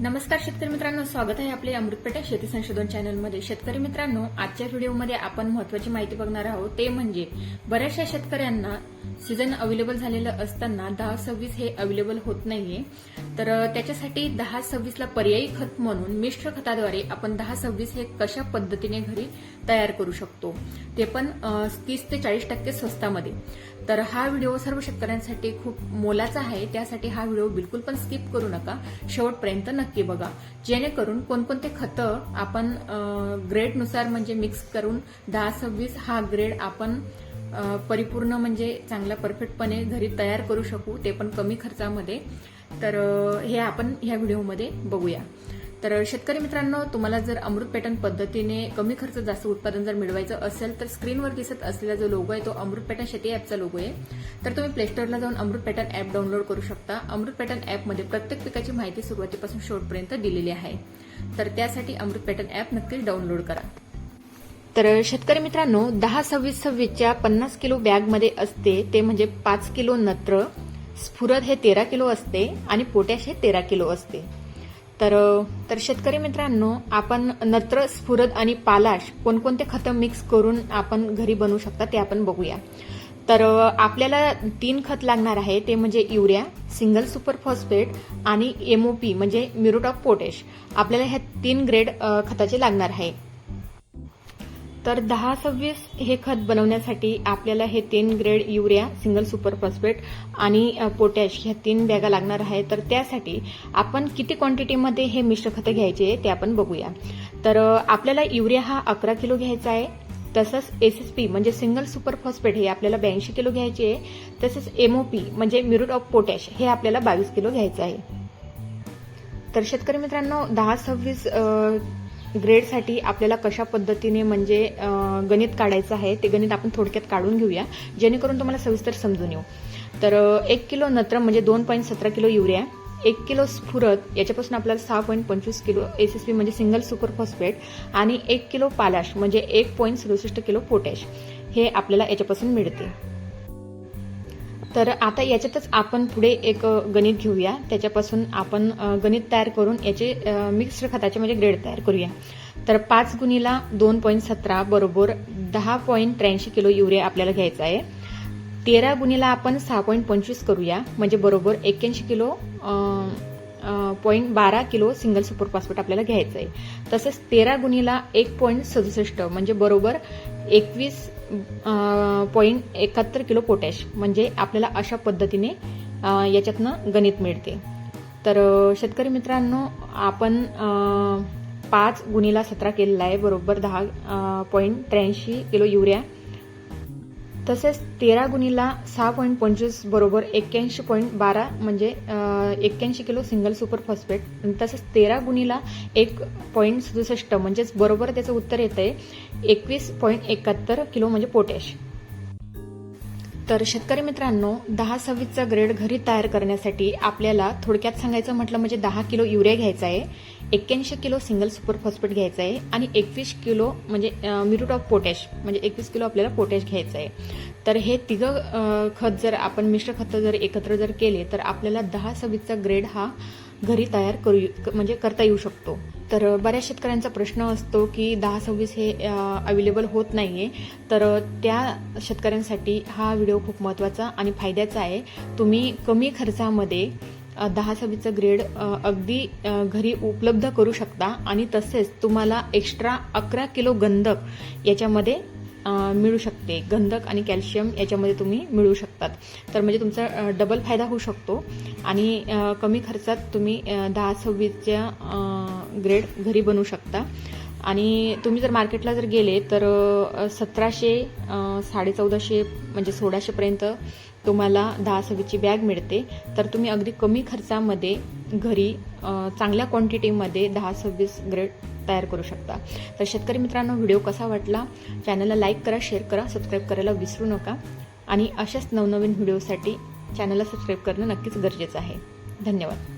नमस्कार शेतकरी मित्रांनो स्वागत आहे आपले अमृतपेटा शेती संशोधन चॅनलमध्ये. शेतकरी मित्रांनो आजच्या व्हिडिओमध्ये आपण महत्वाची माहिती बघणार आहोत. ते म्हणजे बऱ्याचशा शेतकऱ्यांना सीझन अवेलेबल झालेलं असताना दहा सव्वीस हे अवेलेबल होत नाहीये. तर त्याच्यासाठी दहा सव्वीसला पर्यायी खत म्हणून मिश्र खताद्वारे आपण दहा सव्वीस हे कशा पद्धतीने घरी तयार करू शकतो? ते पण तीस ते चाळीस टक्के स्वस्तामध्ये. तर हा व्हिडिओ सर्व शेतकऱ्यांसाठी खूप मोलाचा आहे. त्यासाठी हा व्हिडिओ बिलकुल पण स्किप करू नका. शेवटपर्यंत नक्की बघा. जेणेकरून कोणकोणते खतं आपण ग्रेडनुसार म्हणजे मिक्स करून दहा सव्वीस हा ग्रेड आपण परिपूर्ण म्हणजे चांगला परफेक्टपणे घरी तयार करू शकू. ते पण कमी खर्चामध्ये. तर हे आपण ह्या व्हिडिओमध्ये बघूया. तर शेतकरी मित्रांनो तुम्हाला जर अमृत पॅटर्न पद्धतीने कमी खर्च जास्त उत्पादन जर मिळवायचं असेल तर स्क्रीनवर दिसत असलेला जो लोगो आहे तो अमृत पॅटर्न शेती ॲपचा लोगो आहे. तर तुम्ही प्लेस्टोरला जाऊन अमृत पॅटर्न ॲप डाउनलोड करू शकता. अमृत पॅटर्न ॲपमध्ये प्रत्येक पिकाची माहिती सुरुवातीपासून शेवटपर्यंत दिलेली आहे. तर त्यासाठी अमृत पॅटर्न ॲप नक्कीच डाउनलोड करा. तर शेतकरी मित्रांनो दहा सव्वीस सव्वीसच्या पन्नास किलो बॅगमध्ये असते ते म्हणजे पाच किलो नत्र स्फुरद हे तेरा किलो असते आणि पोटॅश हे तेरा किलो असते. तर तर शेतकरी मित्रांनो आपण नत्र स्फुरद आणि पालाश कोणकोणते खतं मिक्स करून आपण घरी बनवू शकता ते आपण बघूया. तर आपल्याला तीन खत लागणार आहे ते म्हणजे युरिया सिंगल सुपर फॉस्फेट आणि एमओपी म्हणजे म्युरोट ऑफ पोटॅश. आपल्याला ह्या तीन ग्रेड खताचे लागणार आहे. तर दहा सव्वीस हे खत बनवण्यासाठी आपल्याला हे तीन grade urea single super phosphate आणि पोटॅश ह्या तीन बॅगा लागणार आहे तर त्यासाठी आपण किती क्वांटिटीमध्ये हे मिश्र खतं घ्यायचे ते आपण बघूया. तर आपल्याला युरिया हा अकरा किलो घ्यायचा आहे तसंच एस एस पी म्हणजे सिंगल सुपर फॉस्फेट हे आपल्याला ब्याऐंशी किलो घ्यायचे आहे तसंच एमओपी म्हणजे म्युरोट ऑफ पोटॅश हे आपल्याला बावीस किलो घ्यायचं आहे. तर शेतकरी मित्रांनो दहा सव्वीस ग्रेडसाठी आपल्याला कशा पद्धतीने म्हणजे गणित काढायचं आहे ते गणित आपण थोडक्यात काढून घेऊया. जेणेकरून तुम्हाला सविस्तर समजून येऊ. तर एक किलो नत्र म्हणजे दोन पॉईंट सतरा किलो युरिया एक किलो स्फुरत याच्यापासून आपल्याला सहा पॉईंट पंचवीस किलो एस एस पी म्हणजे सिंगल सुपर फॉस्फेट आणि एक किलो पालाश म्हणजे एक पॉईंट सदुसष्ट किलो पोटॅश हे आपल्याला याच्यापासून मिळते. तर आता याच्यातच आपण पुढे एक गणित घेऊया. त्याच्यापासून आपण गणित तयार करून याचे मिक्स्ड खताचे म्हणजे ग्रेड तयार करूया. तर पाच गुणीला दोन पॉईंट सतरा बरोबर दहा पॉईंट त्र्याऐंशी किलो युरिया आपल्याला घ्यायचा आहे. तेरा गुणीला आपण सहा पॉईंट पंचवीस करूया म्हणजे बरोबर एक्क्याऐंशी किलो पॉईंट बारा किलो सिंगल सुपर फॉस्फेट आपल्याला घ्यायचं आहे. तसेच तेरा गुणीला एक पॉईंट सदुसष्ट म्हणजे बरोबर एकवीस पॉईंट एकाहत्तर किलो पोटॅश म्हणजे आपल्याला अशा पद्धतीने याच्यातनं गणित मिळते. तर शेतकरी मित्रांनो आपण पाच गुणीला सतरा केलेला आहे बरोबर दहा पॉईंट त्र्याऐंशी किलो युरिया. तसेच तेरा गुणीला सहा पॉईंट पंचवीस बरोबर एक्क्याऐंशी पॉईंट बारा म्हणजे एक्क्याऐंशी किलो सिंगल सुपर फॉस्फेट तसेच तेरा गुणीला एक पॉईंट सदुसष्ट म्हणजेच बरोबर त्याचं उत्तर येतं आहे एकवीस पॉईंट एकाहत्तर किलो म्हणजे पोटॅश तर शेतकरी मित्रांनो दहा सव्वीसचा ग्रेड घरी तयार करण्यासाठी आपल्याला थोडक्यात सांगायचं म्हटलं म्हणजे दहा किलो युरिया घ्यायचा आहे. एक्क्याऐंशी किलो सिंगल सुपर फॉस्फेट घ्यायचं आहे आणि एकवीस किलो म्हणजे मिरूट ऑफ पोटॅश म्हणजे एकवीस किलो आपल्याला पोटॅश घ्यायचं आहे. तर हे तिघं खत जर आपण मिश्र खतं जर एकत्र जर केले तर आपल्याला दहा सव्वीसचा ग्रेड हा घरी तयार करू म्हणजे करता येऊ शकतो. तर बऱ्याच शेतकऱ्यांचा प्रश्न असतो की दहा सव्वीस हे अवेलेबल होत नाही आहे तर त्या शेतकऱ्यांसाठी हा व्हिडिओ खूप महत्त्वाचा आणि फायद्याचा आहे. तुम्ही कमी खर्चामध्ये दहा सव्वीचं ग्रेड अगदी घरी उपलब्ध करू शकता. आणि तसेच तुम्हाला एक्स्ट्रा अकरा किलो गंधक याच्यामध्ये मिळू शकते. गंधक आणि कॅल्शियम याच्यामध्ये तुम्ही मिळू शकतात. तर म्हणजे तुमचा डबल फायदा होऊ शकतो. आणि कमी खर्चात तुम्ही दहा सव्वीसच्या ग्रेड घरी बनवू शकता. आणि तुम्ही जर मार्केटला जर गेले तर सतराशे साडे साडेचौदाशे म्हणजे सोळाशेपर्यंत तुम्हाला दहा सव्वीसची बॅग मिळते तर तुम्ही अगदी कमी खर्चामध्ये घरी चांगल्या क्वांटिटीमध्ये दहा सव्वीस ग्रेड तयार करू शकता. तर शेतकरी मित्रांनो व्हिडिओ कसा वाटला? चॅनलला लाईक करा शेअर करा सबस्क्राईब करायला विसरू नका. आणि अशाच नवनवीन व्हिडिओसाठी चॅनलला सबस्क्राईब करणं नक्कीच गरजेचं आहे. धन्यवाद.